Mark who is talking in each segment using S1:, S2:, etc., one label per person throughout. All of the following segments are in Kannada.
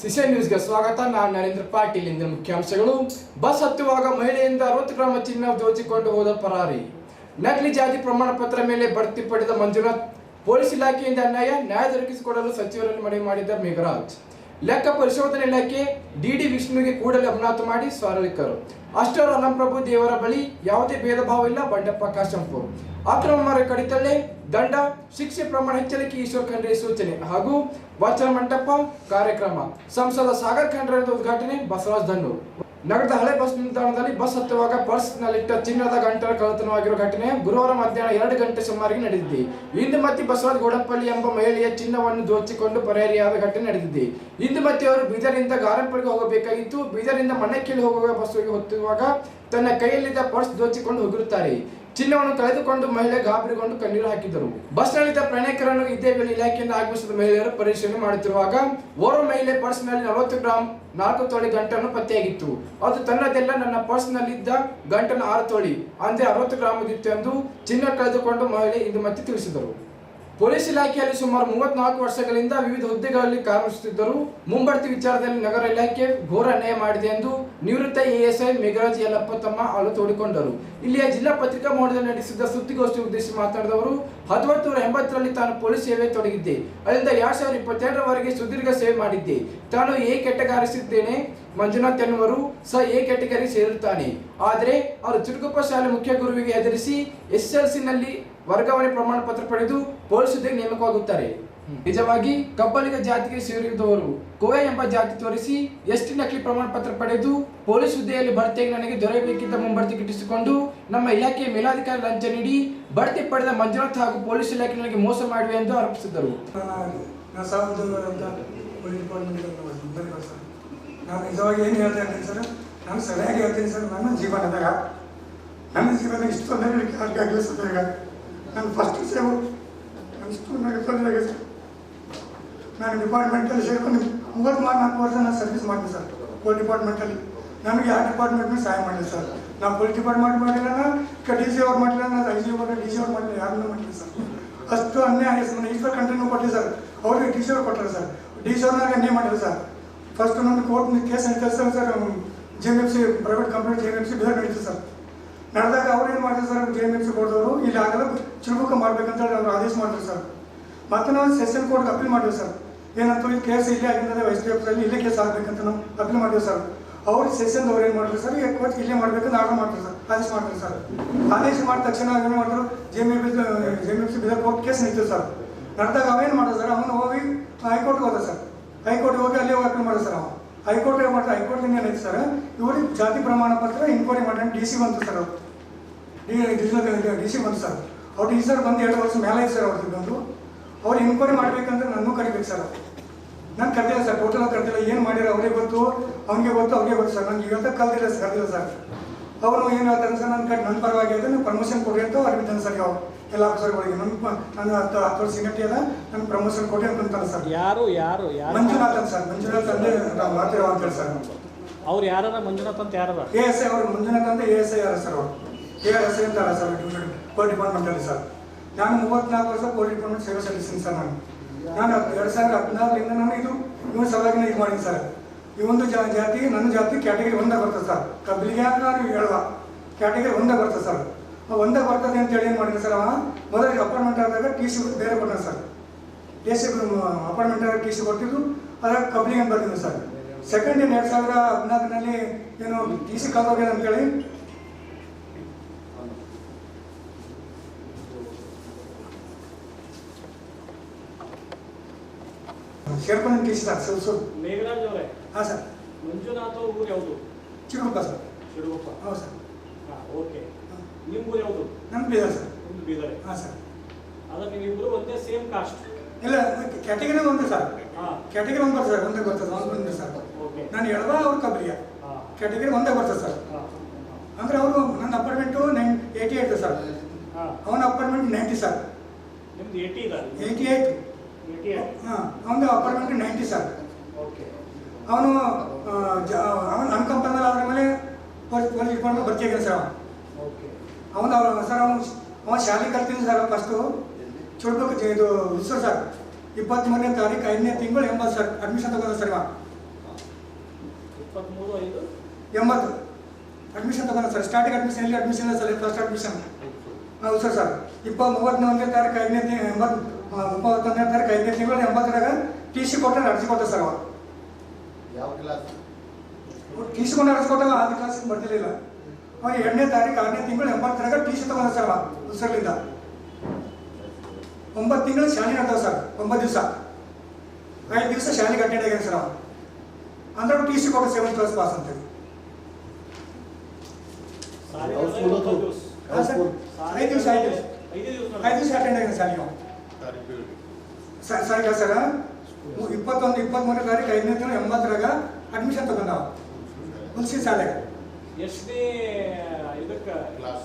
S1: ಸಿಸೆ ನ್ಯೂಸ್ಗೆ ಸ್ವಾಗತ. ನಾನು ನರೇಂದ್ರ ಪಾಟೀಲ್. ಇಂದಿನ ಮುಖ್ಯಾಂಶಗಳು. ಬಸ್ ಹತ್ತುವಾಗ ಮಹಿಳೆಯಿಂದ ಅರವತ್ತು ಗ್ರಾಮ ಚಿನ್ನ ದೋಚಿಕೊಂಡು ಹೋದ ಪರಾರಿ. ನಕಲಿ ಜಾತಿ ಪ್ರಮಾಣ ಪತ್ರ ಮೇಲೆ ಬಡ್ತಿ ಪಡೆದ ಮಂಜುನಾಥ್, ಪೊಲೀಸ್ ಇಲಾಖೆಯಿಂದ ಅನ್ಯಾಯ, ನ್ಯಾಯ ದೊರಕಿಸಿಕೊಡಲು ಸಚಿವರಲ್ಲಿ ಮನವಿ ಮಾಡಿದ ಮೇಘರಾಜ್. ಲೆಕ್ಕ ಪರಿಶೋಧನೆ ಇಲಾಖೆ ಡಿಡಿ ವಿಷ್ಣುವಿಗೆ ಕೂಡಲೇ ಅಪನಾಥ ಮಾಡಿ ಸ್ವಾಗತಿಕರು ಅಷ್ಟರ ಅಲಂಪ್ರಭು ದೇವರ ಬಳಿ ಯಾವುದೇ ಭೇದ ಭಾವ ಇಲ್ಲ, ಬಂಡಪ್ಪ ಕಾಶಂಪುರ್. ಅಕ್ರಮ ಮರ ಕಡಿತಳ್ಳೆ ದಂಡ, ಶಿಕ್ಷೆ ಪ್ರಮಾಣ ಎಚ್ಚರಿಕೆ ಈಶ್ವರ್ ಖಂಡ್ರೆ ಸೂಚನೆ. ಹಾಗೂ ವಚನ ಮಂಟಪ ಕಾರ್ಯಕ್ರಮ. ಸಂಸದ ಸಾಗರ್ ಖಂಡ್ರೆ ಉದ್ಘಾಟನೆ ಬಸವರಾಜ್ ಧನ್ನೂರ್ ನಗರದ ಹಳೆ ಬಸ್ ನಿಲ್ದಾಣದಲ್ಲಿ ಬಸ್ ಹತ್ತುವಾಗ ಪರ್ಸ್ ನಲ್ಲಿಟ್ಟ ಚಿನ್ನದ ಗಂಟಲ ಕಳ್ಳತನವಾಗಿರುವ ಘಟನೆ ಗುರುವಾರ ಮಧ್ಯಾಹ್ನ ಎರಡು ಗಂಟೆ ಸುಮಾರಿಗೆ ನಡೆದಿದೆ. ಇಂದು ಮತ್ತೆ ಬಸವರಾಜ್ ಗೋಡಪ್ಪಳ್ಳಿ ಎಂಬ ಮಹಿಳೆಯ ಚಿನ್ನವನ್ನು ದೋಚಿಕೊಂಡು ಪರಾರಿಯಾದ ಘಟನೆ ನಡೆದಿದೆ. ಇಂದು ಮತ್ತೆ ಅವರು ಬೀದರಿಂದ ಗಾರಂಪಳ್ಳಿಗೆ ಹೋಗಬೇಕಾಗಿತ್ತು. ಬೀದರಿಂದ ಮಣ್ಣಕ್ಕಿಳಿ ಹೋಗುವ ಬಸ್ಸಿಗೆ ಹೊತ್ತುವಾಗ ತನ್ನ ಕೈಯಲ್ಲಿದ್ದ ಪರ್ಸ್ ದೋಚಿಕೊಂಡು ಹೋಗಿರುತ್ತಾರೆ ಚಿನ್ನವನ್ನು ಕಳೆದುಕೊಂಡು ಮಹಿಳೆ ಗಾಬರಿಗೊಂಡು ಕಣ್ಣೀರು ಹಾಕಿದರು. ಬಸ್ನಲ್ಲಿದ್ದ ಪ್ರಯಾಣಿಕರನ್ನು ಇದೇ ವೇಳೆ ಇಲಾಖೆಯಿಂದ ಆಗಮಿಸಿದ ಮಹಿಳೆಯರು ಪರಿಶೀಲನೆ ಮಾಡುತ್ತಿರುವಾಗ ಓರ್ವ ಮಹಿಳೆ ಪರ್ಸ್ನಲ್ಲಿ ನಲವತ್ತು ಗ್ರಾಂ ನಾಲ್ಕು ತೊಳಿ ಗಂಟನ್ನು ಪತ್ತೆಯಾಗಿತ್ತು. ಅದು ತನ್ನದೆಲ್ಲ ನನ್ನ ಪರ್ಸ್ನಲ್ಲಿದ್ದ ಗಂಟನ್ನು ಆರು ತೊಳಿ ಅಂದ್ರೆ ಅರವತ್ತು ಗ್ರಾಮದಿತ್ತು ಎಂದು ಚಿನ್ನ ಕಳೆದುಕೊಂಡು ಮಹಿಳೆ ಇಂದು ಮತ್ತೆ ತಿಳಿಸಿದರು. ಪೊಲೀಸ್ ಇಲಾಖೆಯಲ್ಲಿ ಸುಮಾರು ಮೂವತ್ನಾಲ್ಕು ವರ್ಷಗಳಿಂದ ವಿವಿಧ ಹುದ್ದೆಗಳಲ್ಲಿ ಕಾರ್ಯನಿರ್ವಹಿಸುತ್ತಿದ್ದರು ಮುಂಬಡ್ತಿ ವಿಚಾರದಲ್ಲಿ ನಗರ ಇಲಾಖೆ ಘೋರ ಅನ್ಯಾಯ ಮಾಡಿದೆ ಎಂದು ನಿವೃತ್ತ ಎಎಸ್ಐ ಮೇಘರಾಜ್ ಯಲ್ಲಪ್ಪ ತಮ್ಮ ಅಳು ತೋಡಿಕೊಂಡರು. ಇಲ್ಲಿಯ ಜಿಲ್ಲಾ ಪತ್ರಿಕಾ ಮೋಡದಲ್ಲಿ ನಡೆಸಿದ್ದ ಸುದ್ದಿಗೋಷ್ಠಿ ಉದ್ದೇಶಿಸಿ ಮಾತನಾಡಿದವರು ಹತ್ತೊಂಬತ್ತು ನೂರ ಎಂಬತ್ತರಲ್ಲಿ ತಾನು ಪೊಲೀಸ್ ಸೇವೆ ತೊಡಗಿದ್ದೆ. ಅದರಿಂದ ಎರಡ್ ಸಾವಿರದ ಇಪ್ಪತ್ತೆರಡರವರೆಗೆ ಸುದೀರ್ಘ ಸೇವೆ ಮಾಡಿದ್ದೆ. ತಾನು ಎ ಕೆಟಗಾರಿಸಿದ್ದೇನೆ. ಮಂಜುನಾಥ್ ಎನ್ನುವರು ಸಹ ಎ ಕೆಟಗರಿ ಸೇರುತ್ತಾನೆ ಆದರೆ, ಅವರು ಚಿರುಗುಪ್ಪ ಶಾಲೆ ಮುಖ್ಯ ಗುರುವಿಗೆ ಹೆದರಿಸಿ ಎಸ್ ಎಲ್ ಸಿ ನಲ್ಲಿ ವರ್ಗಾವಣೆ ಪ್ರಮಾಣ ಪತ್ರ ಪಡೆದು ಪೊಲೀಸ್ ಹುದ್ದೆಗೆ ನೇಮಕವಾಗುತ್ತಾರೆ ನಿಜವಾಗಿ ಕಬ್ಬಲಿಗ ಜಾತಿಗೆ ಸೇರಿದವರು ಕೋಯ ಎಂಬ ಜಾತಿ ತೋರಿಸಿ ಎಸ್ಟಿ ನಕಲಿ ಪ್ರಮಾಣ ಪತ್ರ ಪಡೆದು ಪೊಲೀಸ್ ಹುದ್ದೆಯಲ್ಲಿ ಬಡ್ತಿಯಾಗಿ ನನಗೆ ದೊರೆಯಬೇಕಿದ್ದ ಮುಂಬಡ್ತಿ ಗಿಟ್ಟಿಸಿಕೊಂಡು ನಮ್ಮ ಇಲಾಖೆಯ ಮೇಲಾಧಿಕಾರಿ ಲಂಚ ನೀಡಿ ಬಡ್ತಿ ಪಡೆದ ಮಂಜುನಾಥ್ ಹಾಗೂ ಪೊಲೀಸ್ ಇಲಾಖೆ ನನಗೆ ಮೋಸ ಮಾಡಿವೆ ಎಂದು ಆರೋಪಿಸಿದರು
S2: ನಾನು ನಿಜವಾಗಿ ಏನು ಹೇಳ್ತಾ ಸರ್ ನಾನು ಸರಿಯಾಗಿ ಹೇಳ್ತೀನಿ ಸರ್ ನನ್ನ ಜೀವನದಾಗ ನನ್ನ ಜೀವನ ಇಷ್ಟು ನಾನು ಫಸ್ಟ್ ಸೇವು ನಾನು ಸ್ಕೂಲ್ ನನಗೆ ತೊಂದರೆ ಸರ್. ನಾನು ಡಿಪಾರ್ಟ್ಮೆಂಟಲ್ಲಿ ಸೇರ್ಕೊಂಡು ಮೂವತ್ತು ನಾಲ್ಕು ವರ್ಷ ನಾನು ಸರ್ವಿಸ್ ಮಾಡಿದೆ ಸರ್ ಪೊಲೀಸ್ ಡಿಪಾರ್ಟ್ಮೆಂಟಲ್ಲಿ ನಮಗೆ ಯಾವ ಡಿಪಾರ್ಟ್ಮೆಂಟ್ನೂ ಸಹಾಯ ಮಾಡಿಲ್ಲ ಸರ್. ನಾವು ಪೊಲೀಸ್ ಡಿಪಾರ್ಟ್ಮೆಂಟ್ ಮಾಡಿಲ್ಲ ಡಿ ಸಿ ಅವ್ರು ಮಾಡಿಲ್ಲ ನಾನು ಐ ಜಿ ಅವ್ರು ಡಿ ಸಿ ಅವ್ರು ಮಾಡಿಲ್ಲ, ಯಾರನ್ನೂ ಮಾಡಿಲ್ಲ ಸರ್. ಅಷ್ಟು ಅನ್ಯಾಯ ಸರ್. ಈಶ್ವರ್ ಕಂಟ್ರಿನೂ ಕೊಟ್ಟಿಲ್ಲ ಸರ್. ಅವ್ರಿಗೆ ಡಿ ಸಿ ಅವ್ರು ಕೊಟ್ಟರು ಸರ್. ಡಿ ಸಿ ಅವ್ರನ್ನ ಅನ್ಯಾಯ ಮಾಡಿಲ್ಲ ಸರ್. ಫಸ್ಟ್ ನನ್ನ ಕೋರ್ಟ್ ಕೇಸ್ ಅಂತ sir J M F C private company J M F C ಬೇರೆ ನಡೀತು ಸರ್. ನಡೆದಾಗ ಅವ್ರು ಏನು ಮಾಡಿದ್ರು sir J M F C ಕೋರ್ಟ್ದವರು ಇಲ್ಲಿ ಆಗಲ್ಲ ಚುರುಕು ಮಾಡ್ಬೇಕಂತ ಹೇಳಿ ಅವ್ರು ಆದೇಶ ಮಾಡಿದ್ರು ಸರ್. ಮತ್ತೆ ನಾವು ಸೆಷನ್ ಕೋರ್ಟ್ಗೆ ಅಪೀಲ್ ಮಾಡಿದ್ವಿ ಸರ್. ಏನಂತ ಈ ಕೇಸ್ ಇಲ್ಲೇ ಆಗಿದ್ದರೆ ಎಸ್ ಡಿ ಎಫ್ಸಲ್ಲಿ ಇಲ್ಲೇ ಕೇಸ್ ಆಗಬೇಕಂತ ನಾವು ಅಪೀಲ್ ಮಾಡಿದ್ವಿ ಸರ್. ಅವ್ರು ಸೆಷನ್ ಅವ್ರು ಏನು ಮಾಡಿದ್ರು ಸರ್ ಕೋರ್ಟ್ ಇಲ್ಲೇ ಮಾಡ್ಬೇಕಂತ ಆರ್ಡರ್ ಮಾಡ್ತಾರೆ ಸರ್, ಆದೇಶ ಮಾಡ್ತಾರೆ ಸರ್. ಆದೇಶ ಮಾಡಿದ ತಕ್ಷಣ ಏನು ಮಾಡಿದ್ರು J M F J F C Bidar court case ನಿಂತು ಸರ್. ನಡೆದಾಗ ಅವೇನು ಮಾಡೋದು ಸರ್, ಅವನು ಹೋಗಿ ಹೈಕೋರ್ಟ್ಗೆ ಹೋದ ಸರ್. ಹೈಕೋರ್ಟ್ಗೆ ಹೋಗಿ ಅಲ್ಲಿ ಅಪೀಲ್ ಮಾಡಿದ್ರು ಸರ್ ಅವ ಹೈಕೋರ್ಟ್ ಏನು ಮಾಡ್ತಾರೆ? ಹೈಕೋರ್ಟ್ ಏನೈತೆ ಸರ್ ಇವ್ರಿಗೆ ಜಾತಿ ಪ್ರಮಾಣ ಪತ್ರ ಇನ್ಕ್ವೈರಿ ಮಾಡಿ ಡಿ ಸಿ ಬಂತು ಸರ್ ಅವ್ರು. ಡಿ ಡಿ ಸಿ ಬಂತು ಸರ್. ಅವ್ರು ಡಿ ಸರ್ ಬಂದು ಎರಡು ವರ್ಷ ಮೇಲೆ ಐತೆ ಸರ್ ಅವ್ರಿಗೆ ಬಂದು ಅವ್ರು ಇನ್ಕ್ವೈರಿ ಮಾಡ್ಬೇಕಂದ್ರೆ ನನ್ನೂ ಕರಿಬೇಕು ಸರ್ ನಾನು ಕರೆದಿಲ್ಲ ಸರ್ ಟೋಟಲ್ ಕರೆದಿಲ್ಲ. ಏನು ಮಾಡಿರೋ ಅವ್ರಿಗೆ ಗೊತ್ತು, ಅವ್ನಿಗೆ ಗೊತ್ತು, ಅವ್ರಿಗೆ ಗೊತ್ತು ಸರ್. ನನಗೆ ಇವತ್ತು ಕಲ್ದಿಲ್ಲ ಸರ್, ಕರೆದಿಲ್ಲ ಸರ್. ಅವನು ಏನು ಹೇಳ್ತಾರೆ ಸರ್ ನನ್ನ ಕಡೆ ನನ್ನ ಪರವಾಗಿ ನೀವು ಪ್ರಮೋಷನ್ ಕೊಡಿ ಅಂತ ಅವ್ರಿಗೆ ಸರ್ ಯಾವ ಎಲ್ಲ ಅಫ್ಸರ್ಗಳಿಗೆ ನನ್ನ ನನ್ನ ಹತ್ತು ಹತ್ತು ವರ್ಷ ಸಿಗಟ್ಟಿ ಅದ ನನ್ನ ಪ್ರಮೋಷನ್ ಕೊಟ್ಟೆ ಅಂತಂತಾರೆ ಸರ್.
S3: ಯಾರು ಯಾರು ಯಾರು?
S2: ಮಂಜುನಾಥ್ ಅಂತ ಸರ್ ಮಂಜುನಾಥ್ ಅಂದ್ರೆ ನಾವು ಮಾತಿರೋ ಅಂತೇಳಿ ಸರ್
S3: ಅವ್ರು ಯಾರ ಮಂಜುನಾಥ್ ಅಂತ ಯಾರು
S2: ಎ ಎಸ್ ಐ ಅವರು ಮಂಜುನಾಥ್ ಅಂತ ಎ ಎಸ್ ಐ ಯಾರ ಸರ್ ಅವರು? ಎ ಎಸ್ ಐ ಅಂತ ಅಲ್ಲ ಸರ್? Pole ಡಿಪಾರ್ಟ್ಮೆಂಟಲ್ಲಿ sir. ನಾನು ಮೂವತ್ನಾಲ್ಕು ವರ್ಷ ಪೋಲ್ ಡಿಪಾರ್ಟ್ಮೆಂಟ್ ಸೇವೆ ಸಲ್ಲಿಸ್ತೀನಿ ಸರ್ ನಾನು. ನಾನು ಎರಡು ಸಾವಿರದ ಹದಿನಾರರಿಂದ ನಾನು ಇದು ಇವನ ಸಲುವಾಗಿ ಇದು ಮಾಡೀನಿ ಸರ್. ಈ ಒಂದು ಜಾತಿ ನನ್ನ ಜಾತಿ ಕ್ಯಾಟಗರಿ ಒಂದೇ ಬರ್ತದೆ ಸರ್. ಕಬ್ಬಿಲಿಗೆ ನಾನು ಹೇಳುವ ಕ್ಯಾಟಗರಿ ಒಂದೇ ಬರ್ತದೆ ಸರ್. ಒಂದೇ ಬರ್ತದೆ ಅಂತೇಳಿ ಏನು ಮಾಡಿದ್ರು ಸರ್ ಅವ ಮೊದಲಿಗೆ ಅಪಾರ್ಟ್ಮೆಂಟ್ ಆದಾಗ ಟಿ ಸಿ ಬೇರೆ ಕೊಟ್ಟರು sir. T C apartment T C ಕೊಟ್ಟಿದ್ದು ಅದ್ರಾಗ ಕಬ್ಲಿಗೆ ಅಂತ ಬರ್ತಿದ್ರು ಸರ್. ಸೆಕೆಂಡ್ ಇನ್ ಎರಡು ಸಾವಿರ ಹದಿನಾಲ್ಕರಲ್ಲಿ ಏನು ಟಿ ಸಿ ಕಳ್ದೋಗ್ಯದ ಅಂತೇಳಿ ಸೇರ್ಕೊಂಡು ಟಿ ಸಿ ಸರ್
S3: ಮೇಘರಾಜ್ ಅವರೇ.
S2: ಹಾಂ ಸರ್.
S3: ಮಂಜುನಾಥ್ ಊರು ಯಾವುದು?
S2: ಚಿಕ್ಕಪ್ಪ ಸರ್.
S3: ಶಿರಗುಪ್ಪ
S2: ಹೌದು ಸರ್.
S3: ಹಾಂ ಓಕೆ ನಿಮ್ಮ ಊರು ಯಾವುದು?
S2: ನನ್ನ ಬೀದರ್ ಸರ್.
S3: ನಿಮ್ದು ಬೀದರೆ.
S2: ಹಾಂ ಸರ್.
S3: ಅದಕ್ಕೆ ನೀವಿಬ್ರು ಒಂದೇ ಸೇಮ್ ಕಾಸ್ಟ್
S2: ಇಲ್ಲ ಕ್ಯಾಟಗರಿ ಒಂದೇ ಸರ್.
S3: ಹಾಂ.
S2: ಕ್ಯಾಟಗರಿ ಒಂದು ಬರ್ತದೆ ಸರ್ ಒಂದೇ ಬರ್ತದೆ ಒಂದು ಬಂದಿದೆ ಸರ್.
S3: ಓಕೆ
S2: ನಾನು ಎಳವ ಅವ್ರು ಕಬ್ರಿಯ
S3: ಹಾಂ.
S2: ಕ್ಯಾಟಗರಿ ಒಂದೇ ಬರ್ತದೆ ಸರ್.
S3: ಹಾಂ.
S2: ಅಂದ್ರೆ ಅವರು ನನ್ನ apartment nine eighty eight sir.
S3: ಹಾಂ.
S2: ಅವನ ಅಪಾರ್ಟ್ಮೆಂಟ್ ನೈಂಟಿ ಸರ್.
S3: ನಿಮ್ದು ಏಯ್ಟಿ ಇದೆ
S2: ಏಯ್ಟಿ ಏಯ್ಟ್
S3: ಏಯ್ಟಿ
S2: ಹಾಂ ಅವನ ಅಪಾರ್ಟ್ಮೆಂಟ್ ನೈಂಟಿ ಸರ್.
S3: ಓಕೆ
S2: ಅವನು ಅವನು ಅನ್ಕಂಪನಲ್ಲ ಆದ್ರ ಮೇಲೆ ಪೊಲೀಸ್ ಪೊಲೀಸ್ ಡಿಪಾರ್ಟ್ಮೆಂಟ್ ಭರ್ತಿ ಆಗಿದೆ ಸರ್ ಅವನು.
S3: ಓಕೆ
S2: ಅವನು ಅವ್ನು ಸರ್ ಅವನು ಅವನು ಶಾಲೆ ಕಲ್ತೀನಿ ಸರ್ ಫಸ್ಟು ಚುಡ್ಬೇಕು ಇದು ವಿಶ್ವ ಸರ್ ಇಪ್ಪತ್ತ್ಮೂರನೇ ತಾರೀಕು ಐದನೇ ತಿಂಗಳು ಎಂಬತ್ತು ಸರ್ ಅಡ್ಮಿಷನ್ ತಗೊಂಡ ಸರ್ ಇವ
S3: ಇಪ್ಪತ್ತ್ಮೂರು ಐದು
S2: ಎಂಬತ್ತು ಅಡ್ಮಿಷನ್ ತಗೊಂಡ ಸರ್ ಸ್ಟಾರ್ಟಿಂಗ್ ಅಡ್ಮಿಷನ್ ಎಲ್ಲಿ ಅಡ್ಮಿಷನ್ ಇಲ್ಲ ಸರ್ ಫಸ್ಟ್ ಅಡ್ಮಿಷನ್ ಹೌದು ಸರ್ ಸರ್ ಇಪ್ಪ ಮೂವತ್ತೊಂದನೇ ತಾರೀಕು ಐದನೇ ತಿಂಗಳು ಎಂಬತ್ತು ಮೂವತ್ತೊಂದನೇ ತಾರೀಕು ಐದನೇ ತಿಂಗಳು ಎಂಬತ್ತರಾಗ ಟಿ ಸಿ ಕೊಟ್ಟರೆ ಅರ್ಜಿ ಕೊಟ್ಟ ಸರ್ ಅವ
S4: ಯಾವ ಕ್ಲಾಸ್
S2: ಟಿ ಸಿ ಕೊಂಡು ಅರ್ಜಿ ಕೊಟ್ಟಾಗ ಆದ ಕ್ಲಾಸಿಗೆ ಬರ್ತಿರ್ಲಿಲ್ಲ ಅವ ಎರಡನೇ ತಾರೀಕು ಆರನೇ ತಿಂಗಳು ಎಂಬತ್ತರಾಗ ಟಿ ಸಿ ತಗೊಂಡ ಸರ್ ಉಸರ್ಲಿಂದ ಒಂಬತ್ತು ತಿಂಗಳು ಶಾಲೆ ನಡ್ತಾವ ಸರ್ ಒಂಬತ್ತು ದಿವಸ. ಐದು ದಿವಸ ಶಾಲೆಗೆ ಅಟೆಂಡ್ ಆಗ್ಯಾನ ಸರ್ ಅವ ಅಂದ್ರೆ ಟಿ ಸಿ ಕೊಟ್ಟು ಸೆವೆಂತ್ ಕ್ಲಾಸ್ ಪಾಸ್
S3: ಅಂತ
S2: ಐದು ದಿವಸ ಐದು ದಿವಸ
S3: ಐದು ದಿವಸ.
S2: ಅಟೆಂಡ್ ಆಗ್ಯಾನ ಶಾಲೆಗೆ ನೀವು
S4: ಸರಿ ಹೇಳಿ
S2: ಸರ್ ಸರ್ ಸರ್? ಇಪ್ಪತ್ತೊಂದು ಇಪ್ಪತ್ತ್ಮೂರನೇ ತಾರೀಕು ಐದನೇ ತಿಂಗಳು ಎಂಬತ್ತರಾಗ ಅಡ್ಮಿಷನ್ ತಗೊಂಡವ. ಹುಲ್ಸಿ ಶಾಲೆಗೆ.
S3: ಎಷ್ಟನೇ ಇದಕ್ಕೆ?
S4: ಕ್ಲಾಸ್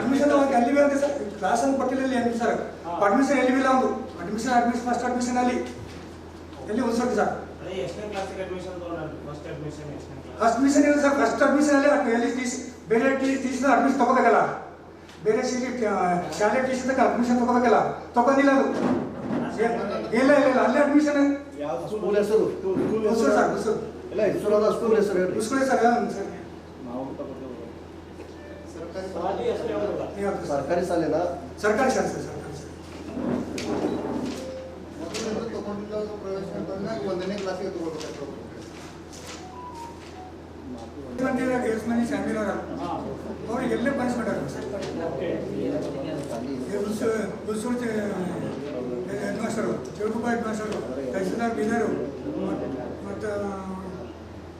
S2: ಅಡ್ಮಿಷನ್ ಅವಾಗ ಎಲ್ಲಿ ಅಂತ ಸರ್ ಕ್ಲಾಸ್ ಅಂತ ಕೊಟ್ಟಿಲ್ಲ ಏನು ಸರ್. ಅಡ್ಮಿಷನ್ ಎಲ್ಲಿ ಇಲ್ಲ ಒಂದು ಅಡ್ಮಿಷನ್ ಅಡ್ಮಿಷನ್ ಫಸ್ಟ್ ಅಡ್ಮಿಷನ್ ಅಲ್ಲಿ. ಎಲ್ಲಿ ಹುಲ್ಸೋದು ಸರ್?
S5: ಸರ್ ಅಡ್ಮಿಷನ್
S2: ಇಲ್ಲ ಸರ್ ಫಸ್ಟ್ ಅಡ್ಮಿಷನ್ ಅಲ್ಲಿ ಎಲ್ಲಿ ಟಿ ಸಿ ಬೇರೆ ಟಿ ಟಿ ಸಿ ಅಡ್ಮಿಷನ್ ತಗೋಬೇಕಲ್ಲ? ಬೇರೆ ಸಿ ಶಾಲೆ ಟಿ ಸಿ ತಕ್ಕ ಅಡ್ಮಿಷನ್ ತಗೋಬೇಕಲ್ಲ? ತಗೊಂಡಿಲ್ಲ ಅದು? ಇಲ್ಲ ಇಲ್ಲ ಇಲ್ಲ ಅಲ್ಲೇ ಅಡ್ಮಿಷನ್
S4: ಯಾವ ಸ್ಕೂಲ್ ಹೆಸರು?
S2: ಸರ್ ಹುಲ್ಸೂರು
S4: ಇಲ್ಲ ಸ್ಕೂಲ್ ಹೆಸರು
S2: ಸರ್ ಸರ್
S3: ಹೆಸರು
S2: ಸರ್?
S4: ಸರ್ಕಾರಿ ಶಾಲೆನ?
S2: ಸರ್ಕಾರಿ ಶಾಲೆ, ಸರ್, ಸರ್ಕಾರಿ ಶಾಲೆ.
S4: ತಗೊಂಡಿಲ್ಲ ಪ್ರವೇಶ ಬಂದಾಗ ಒಂದನೇ ಕ್ಲಾಸಿಗೆ ತಗೊಳ್ಬೇಕು
S2: ಶಾಮಿಲ್ ಅವರ?
S3: ಹಾಂ
S2: ಅವ್ರಿಗೆ ಎಲ್ಲೇ ಪನಿಷ್ಮೆಂಟ್ ಆಗುತ್ತೆ head master Chiruguppa head master tahsildar, Bidar ಮತ್ತು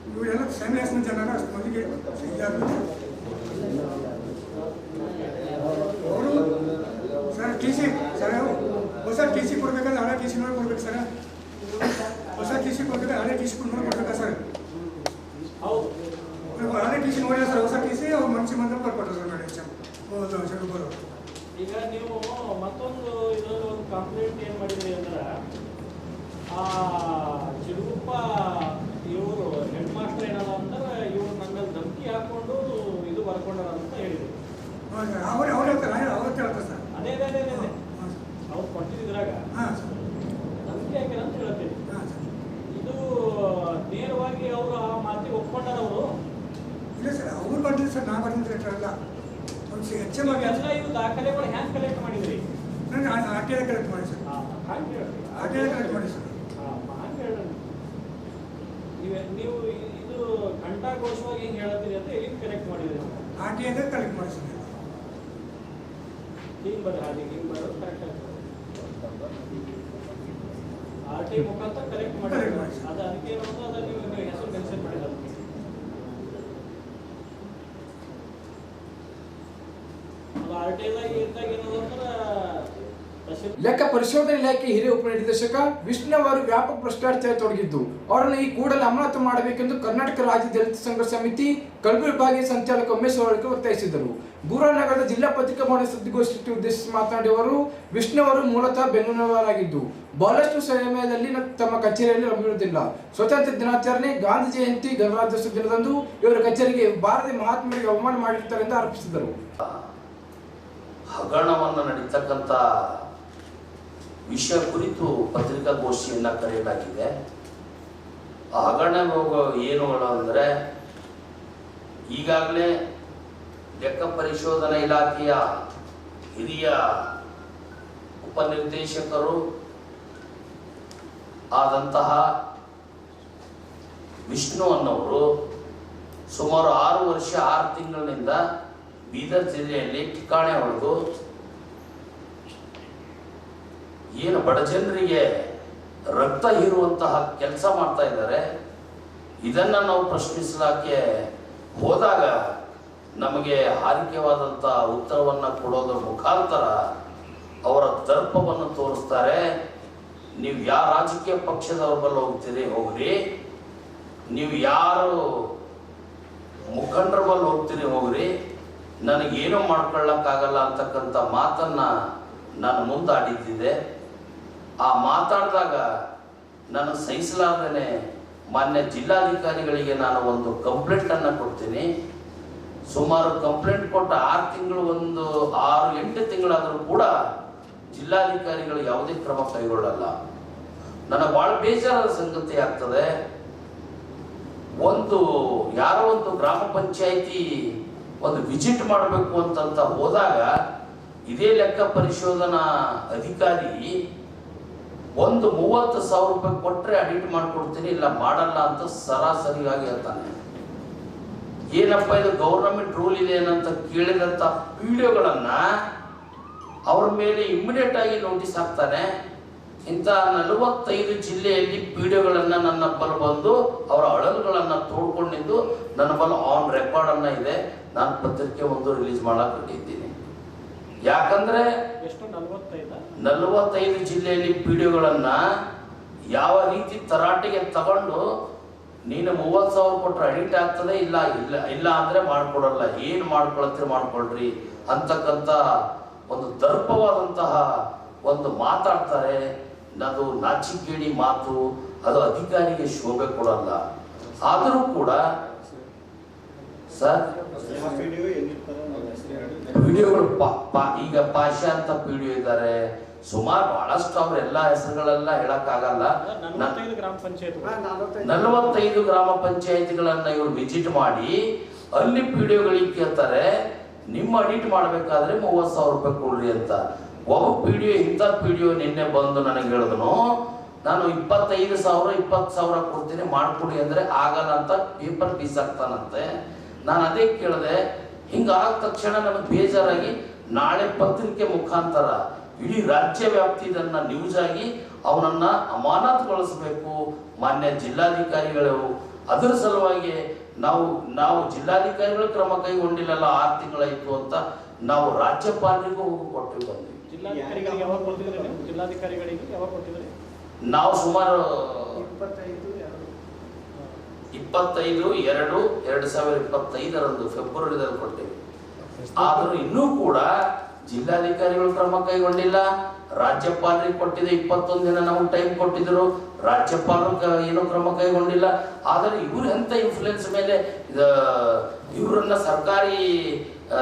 S2: ಇವರೆಲ್ಲ ಸನ್ಯಾಸನ ಜನರ ಅಷ್ಟು ಮಂದಿಗೆ ಅವರು, ಸರ್, ಟಿ ಸಿ, ಸರ್ ಹೊಸ ಟಿ ಸಿ ಕೊಡ್ಬೇಕಾದ್ರೆ ಹಳೆ ಟಿ ಸಿ ನೋಡಿ ಕೊಡ್ಬೇಕು, ಸರ್. ಹೊಸ ಟಿ ಸಿ ಕೊಡ್ಬೇಕಾದ್ರೆ ಹಳೆ ಟಿ ಸಿ ನೋಡಿ ಕೊಡ್ಬೇಕಾ, ಸರ್?
S3: ಹೌದು
S2: ಹಳೆ ಟಿ ಸಿ ನೋಡಿಲ್ಲ, ಸರ್. ಹೊಸ ಟಿ ಸಿ, ಅವ್ರು ಮನ್ಸಿ ಬಂದ್ರೆ ಬರ್ಕೊಟ್ರು ಸರ್, ನೋಡಿ ಹೌದು ಬರೋ
S3: ಈಗ ನೀವು ಮತ್ತೊಂದು ಇದರಲ್ಲಿ ಒಂದು ಕಂಪ್ಲೇಂಟ್ ಏನು ಮಾಡಿದ್ರಿ ಅಂದ್ರೆ ಆ ಚಿರುಗುಪ್ಪ ಇವರು ಹೆಡ್ ಮಾಸ್ಟರ್ ಏನದ ಅಂದ್ರೆ ಇವ್ರು ನನ್ನ ಮೇಲೆ ಧಮಕಿ ಹಾಕೊಂಡು ಇದು ಬರ್ಕೊಂಡಾರ ಅಂತ ಹೇಳಿದ್ರು
S2: ಹೌದು ಅವ್ರು ಅವ್ರು ಹೇಳ್ತಾರೆ ಅವ್ರು ಹೇಳ್ತಾರೆ ಸರ್
S3: ಅದೇ ಅದೇ ಅದೇ ಅದೇ ಅವ್ರು ಕೊಟ್ಟಿದ್ರಾಗ
S2: ಹಾಂ ಸರ್
S3: ಧಮಕಿ ಹಾಕಿರ ಅಂತ ಹೇಳ್ತೀನಿ
S2: ಹಾಂ ಸರ್
S3: ಇದು ನೇರವಾಗಿ ಅವರು ಆ ಮಾತಿಗೆ ಒಪ್ಕೊಂಡಾರ ಅವರು
S2: ಇಲ್ಲ ಸರ್ ಅವ್ರು ಬರ್ತಿದ್ರು ಸರ್ ನಾ ಬರ್ತಿದ್ರೆ ಅಲ್ಲ ಒಂದು ಹೆಚ್ಚು ಮಾಡಿ
S3: ಎಲ್ಲ ಇವು ದಾಖಲೆಗಳು ಹ್ಯಾಂಗೆ ಕಲೆಕ್ಟ್ ಮಾಡಿದ್ರಿ
S2: ನಾನು ಆರ್ ಟಿ ಐ ಕಲೆಕ್ಟ್ ಮಾಡಿ sir R T I collect ಮಾಡಿ ಸರ್
S3: ನೀವೇ ಇದು ಘಂಟಾಘೋಷವಾಗಿ ಹೆಂಗೆ ಹೇಳತ್ತೀರಿ ಅಂತ ಎಲ್ಲಿ ಕಲೆಕ್ಟ್ ಮಾಡಿದ್ರಿ
S2: ಆರ್ ಕಲೆಕ್ಟ್ ಮಾಡಿ ಸರ್
S3: ಹಿಂಗೆ ಬರ್ರಿ ಹಾಗೆ ಹಿಂಗೆ ಬರೋದು ಕರೆಕ್ಟ್ ಆಗ್ತದೆ ಆರ್ ಟಿ ಮುಖಾಂತರ ಕರೆಕ್ಟ್ ಮಾಡಿ. ಅದು ಅದಕ್ಕೆ ಏನು ಅದ ಅದನ್ನ ನೀವು ಹೆಸರು ಮೆನ್ಷನ್ ಮಾಡಿಲ್ಲ. ಅದು ಆರ್ ಟಿ ಐದಾಗ ಇದ್ದಾಗ ಏನದ ಅಂದ್ರೆ ತಹಶೀಲ್
S1: ಲೆಕ್ಕ ಪರಿಶೋಧನೆ ಇಲಾಖೆ ಹಿರಿಯ ಉಪನಿರ್ದೇಶಕ ವಿಷ್ಣು ಅವರು ವ್ಯಾಪಕ ಭ್ರಷ್ಟಾಚಾರ ತೊಡಗಿದ್ದು, ಅವರನ್ನು ಈ ಕೂಡಲೇ ಅಮಾನತು ಮಾಡಬೇಕೆಂದು ಕರ್ನಾಟಕ ರಾಜ್ಯ ದಲಿತ ಸಂಘರ್ಷ ಸಮಿತಿ ಕಲಬುರಗಿ ವಿಭಾಗೀಯ ಸಂಚಾಲಕ ಉಮೇಶ್ ಅವರಿಗೆ ಒತ್ತಾಯಿಸಿದರು. ಗುರುನಗರದ ಜಿಲ್ಲಾ ಪತ್ರಿಕಾ ಭವನ ಸುದ್ದಿಗೋಷ್ಠಿ ಉದ್ದೇಶಿಸಿ ಮಾತನಾಡಿದ ಅವರು, ವಿಷ್ಣು ಅವರು ಮೂಲತಃ ಬೆಂಗಳೂರಿನವರಾಗಿದ್ದು, ಬಹಳಷ್ಟು ಸಮಯದಲ್ಲಿ ತಮ್ಮ ಕಚೇರಿಯಲ್ಲಿ ಲಭ್ಯವಿರುವುದಿಲ್ಲ ಸ್ವತಂತ್ರ ದಿನಾಚರಣೆ, ಗಾಂಧಿ ಜಯಂತಿ, ಗಣರಾಜ್ಯೋತ್ಸವ ದಿನದಂದು ಇವರ ಕಚೇರಿಗೆ ಭಾರತೀಯ ಮಹಾತ್ಮರಿಗೆ ಅವಮಾನ ಮಾಡಿರುತ್ತಾರೆ ಎಂದು ಆರೋಪಿಸಿದರು.
S6: ಹಗರಣವನ್ನು ನಡೀತಕ್ಕಂಥ ವಿಷಯ ಕುರಿತು ಪತ್ರಿಕಾಗೋಷ್ಠಿಯನ್ನು ಕರೆಯಲಾಗಿದೆ. ಹಗರಣ ಏನು ಅಂದರೆ, ಈಗಾಗಲೇ ಲೆಕ್ಕ ಪರಿಶೋಧನಾ ಇಲಾಖೆಯ ಹಿರಿಯ ಉಪನಿರ್ದೇಶಕರು ಆದಂತಹ ವಿಷ್ಣು ಅನ್ನೋರು ಸುಮಾರು ಆರು ವರ್ಷ, ಆರು ತಿಂಗಳಿನಿಂದ ಬೀದರ್ ಜಿಲ್ಲೆಯಲ್ಲಿ ಠಿಕಾಣೆ ಹೊಡೆದು ಏನು ಬಡ ಜನರಿಗೆ ರಕ್ತ ಹೀರುವಂತಹ ಕೆಲಸ ಮಾಡ್ತಾ ಇದ್ದಾರೆ, ಇದನ್ನು ನಾವು ಪ್ರಶ್ನಿಸಲಿಕ್ಕೆ ಹೋದಾಗ ನಮಗೆ ಹಾರಿಕೆವಾದಂಥ ಉತ್ತರವನ್ನು ಕೊಡೋದ್ರ ಮುಖಾಂತರ ಅವರ ದರ್ಪವನ್ನು ತೋರಿಸ್ತಾರೆ. ನೀವು ಯಾವ ರಾಜಕೀಯ ಪಕ್ಷದವ್ರ ಬಲ್ಲ ಹೋಗ್ತೀರಿ? ಹೋಗ್ರಿ. ನೀವು ಯಾರು ಮುಖಂಡರ ಬಲ್ಲಿ ಹೋಗ್ತೀರಿ? ಹೋಗ್ರಿ. ನನಗೇನು ಮಾಡ್ಕೊಳ್ಳೋಕ್ಕಾಗಲ್ಲ ಅಂತಕ್ಕಂಥ ಮಾತನ್ನ ನಾನು ಮುಂದಾಡಿದ್ದಿದೆ. ಆ ಮಾತಾಡಿದಾಗ ನಾನು ಸಹಿಸಲಾರ್ದೇ ಮಾನ್ಯ ಜಿಲ್ಲಾಧಿಕಾರಿಗಳಿಗೆ ನಾನು ಒಂದು ಕಂಪ್ಲೇಂಟನ್ನು ಕೊಡ್ತೀನಿ. ಸುಮಾರು ಕಂಪ್ಲೇಂಟ್ ಕೊಟ್ಟ ಆರು ತಿಂಗಳು ಒಂದು ಆರು ಎಂಟು ತಿಂಗಳಾದರೂ ಕೂಡ ಜಿಲ್ಲಾಧಿಕಾರಿಗಳು ಯಾವುದೇ ಕ್ರಮ ಕೈಗೊಳ್ಳಲ್ಲ. ನನಗೆ ಭಾಳ ಬೇಜಾರದ ಸಂಗತಿ ಆಗ್ತದೆ. ಒಂದು ಯಾರೋ ಒಂದು ಗ್ರಾಮ ಪಂಚಾಯಿತಿ ಒಂದು ವಿಸಿಟ್ ಮಾಡಬೇಕು ಅಂತಂತ ಹೋದಾಗ ಇದೇ ಲೆಕ್ಕ ಪರಿಶೋಧನಾ ಅಧಿಕಾರಿ ಒಂದು ಮೂವತ್ತು ಸಾವಿರ ರೂಪಾಯಿ ಕೊಟ್ಟರೆ ಅಡಿಟ್ ಮಾಡ್ಕೊಡ್ತೀನಿ, ಇಲ್ಲ ಮಾಡಲ್ಲ ಅಂತ ಸರಾಸರಿಯಾಗಿ ಹೇಳ್ತಾನೆ. ಏನಪ್ಪ ಇದು ಗೌರ್ಮೆಂಟ್ ರೂಲ್ ಇದೆ ಏನಂತ ಕೇಳಿದಂಥ ವಿಡಿಯೋಗಳನ್ನ ಅವ್ರ ಮೇಲೆ ಇಮಿಡಿಯೇಟ್ ಆಗಿ ನೋಟಿಸ್ ಹಾಕ್ತಾನೆ. ಇಂಥ ನಲವತ್ತೈದು ಜಿಲ್ಲೆಯಲ್ಲಿ ಪಿಡಿಒಗಳನ್ನ ನನ್ನ ಬಲ್ ಬಂದು ಅವರ ಅಳಲುಗಳನ್ನ ತೋಡ್ಕೊಂಡಿದ್ದು ನನ್ನ ಬಲ್ ಆನ್ ರೆಕಾರ್ಡನ್ನು ಇದೆ. ನಾನು ಪತ್ರಿಕೆ ಒಂದು ರಿಲೀಸ್ ಇದ್ದೀನಿ. ಯಾಕಂದ್ರೆ
S3: ನಲವತ್ತೈದು?
S6: ಜಿಲ್ಲೆಯಲ್ಲಿ ಪಿಡಿಒಗಳನ್ನ ಯಾವ ರೀತಿ ತರಾಟೆಗೆ ತಗೊಂಡು ನೀನು ಮೂವತ್ತು ಸಾವಿರ ಕೊಟ್ಟರೆ ಅಡಿಕ್ಟ್ ಆಗ್ತದೆ ಇಲ್ಲ ಇಲ್ಲ ಇಲ್ಲ ಅಂದ್ರೆ ಮಾಡ್ಕೊಡಲ್ಲ. ಏನು ಮಾಡ್ಕೊಳತ್ತೆ ಮಾಡ್ಕೊಳ್ರಿ ಅಂತಕ್ಕಂಥ ಒಂದು ದರ್ಪವಾದಂತಹ ಒಂದು ಮಾತಾಡ್ತಾರೆ. ಅದು ನಾಚಿಕೇಡಿ ಮಾತು ಅದು ಅಧಿಕಾರಿಗೆ ಶೋಭೆ ಕೊಡಲ್ಲ. ಆದರೂ ಕೂಡ ಸರ್. ವಿಡಿಯೋಗಳು ಪಾ- ಪಾ- ಈಗ ಪಾಷಾ ಅಂತ ವಿಡಿಯೋ ಇದ್ದಾರೆ. ಸುಮಾರು ಬಹಳಷ್ಟು ಅವ್ರ ಎಲ್ಲಾ ಹೆಸರುಗಳೆಲ್ಲ ಹೇಳಕ್ಕಾಗಲ್ಲ. ಆಗಲ್ಲ
S3: ನಲವತ್ತೈದು ಗ್ರಾಮ ಪಂಚಾಯತ್ಗಳನ್ನ
S6: ನಲವತ್ತೈದು. ಗ್ರಾಮ ಪಂಚಾಯತಿಗಳನ್ನ ಇವರು ವಿಸಿಟ್ ಮಾಡಿ ಅಲ್ಲಿ ವಿಡಿಯೋಗಳಿಗೆ ಕೇಳ್ತಾರೆ ನಿಮ್ಮ ಅಡಿಟ್ ಮಾಡಬೇಕಾದ್ರೆ ಮೂವತ್ತು ಸಾವಿರ ರೂಪಾಯಿ ಕೊಡ್ರಿ ಅಂತ. ಒಬ್ಬ ವಿಡಿಯೋ ಇಂಥ ವಿಡಿಯೋ ನಿನ್ನೆ ಬಂದು ನನಗೆ ಹೇಳಿದನು ನಾನು ಇಪ್ಪತ್ತೈದು ಸಾವಿರ ಇಪ್ಪತ್ತು ಸಾವಿರ ಕೊಡ್ತೀನಿ ಮಾಡ್ಕೊಡಿ ಅಂದ್ರೆ ಆಗಲ್ಲ ಅಂತ ಪೇಪರ್ ಪೀಸ್ ಆಗ್ತಾನಂತೆ ನಾನು ಅದೇ ಕೇಳಿದೆ ಹಿಂಗಾದ ತಕ್ಷಣ ನಮಗೆ ಬೇಜಾರಾಗಿ ನಾಳೆ ಪತ್ರಿಕೆ ಮುಖಾಂತರ ಇಡೀ ರಾಜ್ಯ ವ್ಯಾಪ್ತಿ ಇದನ್ನ ನ್ಯೂಸ್ ಆಗಿ ಅವನನ್ನ ಅಮಾನತುಗೊಳಿಸಬೇಕು. ಮಾನ್ಯ ಜಿಲ್ಲಾಧಿಕಾರಿಗಳು ಅದರ ಸಲುವಾಗಿ ನಾವು ನಾವು ಜಿಲ್ಲಾಧಿಕಾರಿಗಳು ಕ್ರಮ ಕೈಗೊಂಡಿಲ್ಲ ಆರು ತಿಂಗಳಾಯ್ತು ಅಂತ ನಾವು ರಾಜ್ಯಪಾಲರಿಗೂ ಹೋಗಿ ಕೊಟ್ಟು ಬಂದ್ವಿ
S3: ಜಿಲ್ಲಾಧಿಕಾರಿಗಳಿಗೆ ನಾವು
S6: ಸುಮಾರು
S3: ಇಪ್ಪತ್ತೈದು
S6: ಇಪ್ಪತ್ತೈದು, ಎರಡು ಎರಡು ಸಾವಿರದ ಇಪ್ಪತ್ತೈದರಂದು ಫೆಬ್ರವರಿದಲ್ಲಿ ಕೊಡ್ತೇವೆ. ಆದರೂ ಇನ್ನೂ ಕೂಡ ಜಿಲ್ಲಾಧಿಕಾರಿಗಳು ಕ್ರಮ ಕೈಗೊಂಡಿಲ್ಲ. ರಾಜ್ಯಪಾಲರಿಗೆ ಕೊಟ್ಟಿದೆ ಇಪ್ಪತ್ತೊಂದು ದಿನ ನಾವು ಟೈಮ್ ಕೊಟ್ಟಿದ್ರು ರಾಜ್ಯಪಾಲರು ಏನೂ ಕ್ರಮ ಕೈಗೊಂಡಿಲ್ಲ. ಆದರೆ ಇವರು ಎಂಥ ಇನ್ಫ್ಲುಯೆನ್ಸ್ ಮೇಲೆ ಇವರನ್ನ ಸರ್ಕಾರಿ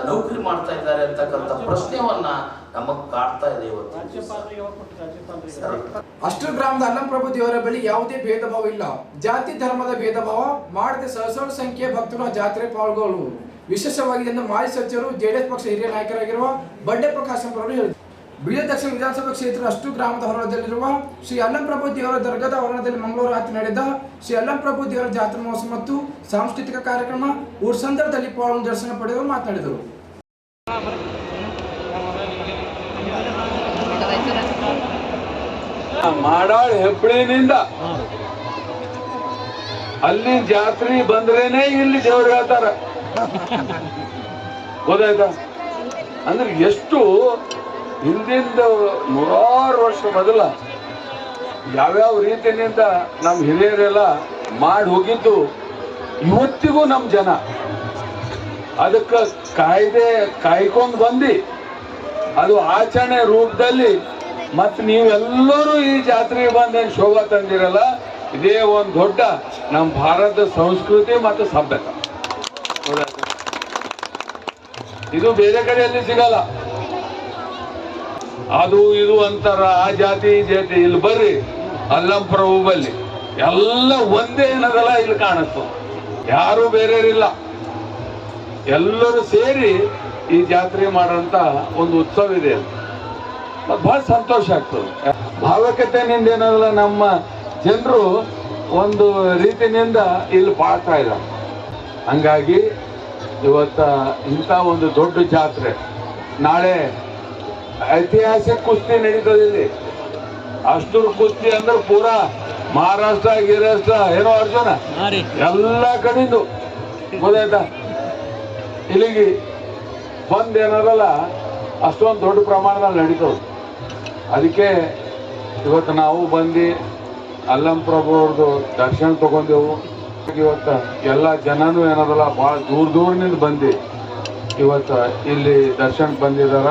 S6: ನೌಕರಿ ಮಾಡ್ತಾ ಇದ್ದಾರೆ ಅಂತಕ್ಕಂಥ ಪ್ರಶ್ನೆವನ್ನ ನಮಗ್ ಕಾಡ್ತಾ ಇದೆ ಇವತ್ತು.
S1: ಅಷ್ಟು ಗ್ರಾಮದ ಅನ್ನಪ್ರಭು ದೇವರ ಬಳಿ ಯಾವುದೇ ಭೇದ ಭಾವ ಇಲ್ಲ. ಜಾತಿ ಧರ್ಮದ ಭೇದ ಭಾವ ಮಾಡದೆ ಸಹಸ್ರಾರು ಸಂಖ್ಯೆ ಭಕ್ತರು ಜಾತ್ರೆ ಪಾಲ್ಗೊಳ್ಳುವುದು. ವಿಶೇಷವಾಗಿ ಎಂದು ಮಾಜಿ ಸಚಿವರು ಜೆಡಿಎಸ್ ಪಕ್ಷ ಹಿರಿಯ ನಾಯಕರಾಗಿರುವ ಬಂಡೆ ಪ್ರಕಾಶ್ ಅವರು ಹೇಳಿದರು. ಬೀದರ್ ದಕ್ಷಿಣ ವಿಧಾನಸಭಾ ಕ್ಷೇತ್ರದ ಅಷ್ಟು ಗ್ರಾಮದ ಹೊರದಲ್ಲಿರುವ ಶ್ರೀ ಅಲ್ಲಂಪ್ರಭು ದೇವರ ದರ್ಗಾದ ಆವರಣದಲ್ಲಿ ಮಂಗಳವಾರ ರಾತ್ರಿ ನಡೆದ ಶ್ರೀ ಅಲ್ಲಂಪ್ರಭು ದೇವರ ಜಾತ್ರಾ ಮಹೋತ್ಸವ ಮತ್ತು ಸಾಂಸ್ಕೃತಿಕ ಕಾರ್ಯಕ್ರಮ ಊರ್ಸಂದರದಲ್ಲಿ ಪಾಲ್ಗೊಂಡು ದರ್ಶನ ಪಡೆದವರು ಮಾತನಾಡಿದರು.
S7: ಮಾಡಾಳ್ ಹೆಬ್ಬಳಿನಿಂದ ಅಲ್ಲಿ ಜಾತ್ರೆ ಬಂದ್ರೇನೆ ಇಲ್ಲಿ ದೇವ್ರಿಗೆ ಹೇಳ್ತಾರ. ಗೊತ್ತಾಯ್ತಾ? ಅಂದ್ರೆ ಎಷ್ಟು ಹಿಂದಿಂದ ನೂರಾರು ವರ್ಷ ಮೊದಲ ಯಾವ್ಯಾವ ರೀತಿಯಿಂದ ನಮ್ಮ ಹಿರಿಯರೆಲ್ಲ ಮಾಡಿ ಹೋಗಿದ್ದು ಇವತ್ತಿಗೂ ನಮ್ಮ ಜನ. ಅದಕ್ಕೆ ಕಾಯ್ದೆ ಕಾಯ್ಕೊಂಡು ಬಂದು ಅದು ಆಚರಣೆ ರೂಪದಲ್ಲಿ ಮತ್ತು ನೀವೆಲ್ಲರೂ ಈ ಜಾತ್ರೆಗೆ ಬಂದೇನು ಶೋಭಾ ತಂದಿರಲ್ಲ, ಇದೇ ಒಂದು ದೊಡ್ಡ ನಮ್ಮ ಭಾರತದ ಸಂಸ್ಕೃತಿ ಮತ್ತು ಸಭ್ಯತೆ. ಇದು ಬೇರೆ ಕಡೆಯಲ್ಲಿ ಸಿಗಲ್ಲ. ಅದು ಇದು ಅಂತಾರ ಆ ಜಾತಿ ಜಾತಿ. ಇಲ್ಲಿ ಬರ್ರಿ, ಅಲ್ಲಂ ಪ್ರಭು ಬಲ್ಲಿ. ಎಲ್ಲ ಒಂದೇ ಏನದಲ್ಲ ಇಲ್ಲಿ ಕಾಣಿಸ್ತು ಯಾರು ಬೇರೆಯವರಿಲ್ಲ. ಎಲ್ಲರೂ ಸೇರಿ ಈ ಜಾತ್ರೆ ಮಾಡೋಂಥ ಒಂದು ಉತ್ಸವ ಇದೆ ಮತ್ತು ಬಹಳ ಸಂತೋಷ ಆಗ್ತದೆ. ಭಾವಕತೆನಿಂದ ಏನಲ್ಲ ನಮ್ಮ ಜನರು ಒಂದು ರೀತಿನಿಂದ ಇಲ್ಲಿ ಬಾಳ್ತಾ ಇದ್ದಾರೆ. ಹಂಗಾಗಿ ಇವತ್ತ ಇಂಥ ಒಂದು ದೊಡ್ಡ ಜಾತ್ರೆ. ನಾಳೆ ಐತಿಹಾಸಿಕ ಕುಸ್ತಿ ನಡೀತದೆ ಇಲ್ಲಿ. ಅಷ್ಟು ಕುಸ್ತಿ ಅಂದ್ರೆ ಪೂರಾ ಮಹಾರಾಷ್ಟ್ರ ಗಿರಾಷ್ಟ್ರ ಏನೋ ಅರ್ಜುನ? ಎಲ್ಲ ಕಡಿಂದು ಗೊತ್ತಾಯ್ತಾ? ಇಲ್ಲಿಗೆ ಬಂದ್ ಏನದಲ್ಲ ಅಷ್ಟೊಂದು ದೊಡ್ಡ ಪ್ರಮಾಣದಲ್ಲಿ ನಡೀತದೆ. ಅದಕ್ಕೆ ಇವತ್ತು ನಾವು ಬಂದು ಅಲ್ಲಂ ಪ್ರಭು ಅವ್ರದ್ದು ದರ್ಶನ ತಗೊಂಡೆವು. ಇವತ್ತು ಎಲ್ಲ ಜನನೂ ಏನದಲ್ಲ ಭಾಳ ದೂರ ದೂರನಿಂದ ಬಂದು ಇವತ್ತು ಇಲ್ಲಿ ದರ್ಶನಕ್ಕೆ ಬಂದಿದಾರ.